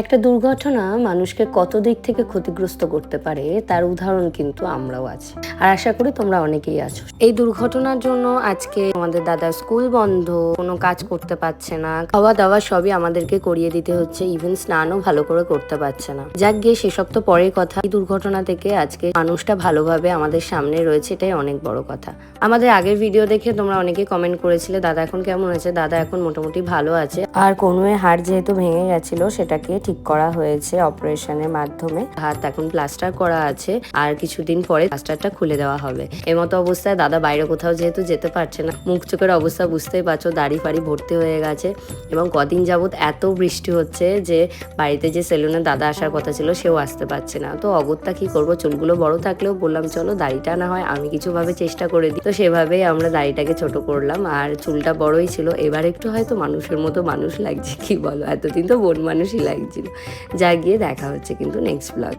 একটা দুর্ঘটনা মানুষকে কত দিক থেকে ক্ষতিগ্রস্ত করতে পারে, তার উদাহরণ কিন্তু আমরাও আছি। আর আশা করি তোমরা অনেকেই আছো। এই দুর্ঘটনার জন্য আজকে আমাদের দাদা স্কুল বন্ধ, কোনো কাজ করতে পারছে না খাওয়া দাওয়া সবই আমাদেরকে করিয়ে দিতে হচ্ছে ইভেন স্নানও ভালো করে করতে পারছে না। যাক গিয়ে সেসব তো পরের কথা। এই দুর্ঘটনা থেকে আজকে মানুষটা ভালোভাবে আমাদের সামনে রয়েছে, এটাই অনেক বড় কথা। আমাদের আগের ভিডিও দেখে তোমরা অনেকে কমেন্ট করেছিলে, দাদা এখন কেমন আছে দাদা এখন মোটামুটি ভালো আছে। আর কনুয়ে হাড় যেহেতু ভেঙে গেছিল, সেটাকে ঠিক করা হয়েছে অপারেশনের মাধ্যমে। হাত এখন প্লাস্টার করা আছে, আর কিছুদিন পরে প্লাস্টারটা খুলে দেওয়া হবে। এমতো অবস্থায় দাদা বাইরে কোথাও যেহেতু যেতে পারছে না, মুখ চোখের অবস্থা বুঝতেই পারছ, দাড়ি ফাড়ি ভর্তি হয়ে গেছে এবং কদিন যাবৎ এত বৃষ্টি হচ্ছে যে বাড়িতে যে সেলুনে দাদা আসার কথা ছিল, সেও আসতে পারছে না। তো অগত্যা কি করব? চুলগুলো বড় থাকলেও বললাম, চলো দাড়িটা না হয় আমি কিছুভাবে চেষ্টা করে দিই। তো সেভাবেই আমরা দাড়িটাকে ছোট করলাম, আর চুলটা বড়ই ছিল। এবার একটু হয়তো মানুষের মতো মানুষ লাগছে, কি বলো? এতদিন তো বোন মানুষই লাগছিল যা গিয়ে দেখা হচ্ছে কিন্তু নেক্সট ব্লগ